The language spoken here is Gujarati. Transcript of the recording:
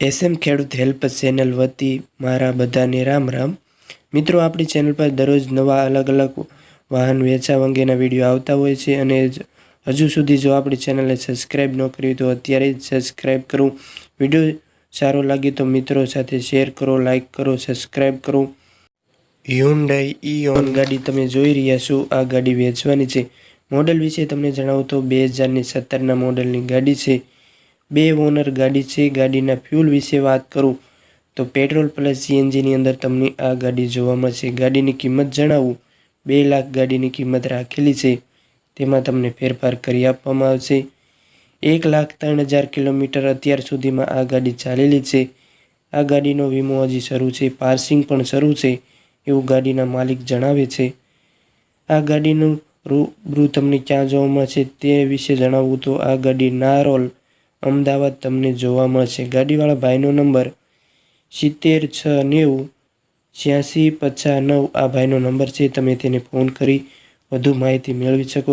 એસએમ ખેડૂત હેલ્પ ચેનલ વતી મારા બધાને રામ રામ. મિત્રો, આપણી ચેનલ પર દરરોજ નવા અલગ અલગ વાહન વેચાવ અંગેના વીડિયો આવતા હોય છે અને હજુ સુધી જો આપણી ચેનલને સબસ્ક્રાઈબ ન કરી તો અત્યારે જ સબસ્ક્રાઈબ કરો. વીડિયો સારો લાગે તો મિત્રો સાથે શેર કરો, લાઇક કરો સબસ્ક્રાઈબ કરો. હ્યુન્ડાઈ ઇઓન ગાડી તમે જોઈ રહ્યા છો. આ ગાડી વેચવાની છે. મોડલ વિશે તમને જણાવું તો બે હજારની સત્તરના મોડલની ગાડી છે. બે ઓનર ગાડી છે, ગાડીના ફ્યુલ વિશે વાત કરું તો પેટ્રોલ પ્લસ સીએનજીની અંદર તમને આ ગાડી જોવા મળશે. ગાડીની કિંમત જણાવું. બે લાખ ગાડીની કિંમત રાખેલી છે. તેમાં તમને ફેરફાર કરી આપવામાં આવશે. એક લાખ ત્રણ હજાર કિલોમીટર અત્યાર સુધીમાં આ ગાડી ચાલેલી છે. આ ગાડીનો વીમો હજી શરૂ છે. પાર્સિંગ પણ શરૂ છે, એવું ગાડીના માલિક જણાવે છે. આ ગાડીનું રૂબરૂ તમને ક્યાં જોવા મળશે તે વિશે જણાવવું તો આ ગાડી નારોલ અમદાવાદ તમને જોવા મળશે. ગાડીવાળા ભાઈનો નંબર સિત્તેર છ નેવું છ્યાસી પચાસ નવ આ ભાઈનો નંબર છે. તમે તેને ફોન કરી વધુ માહિતી મેળવી શકો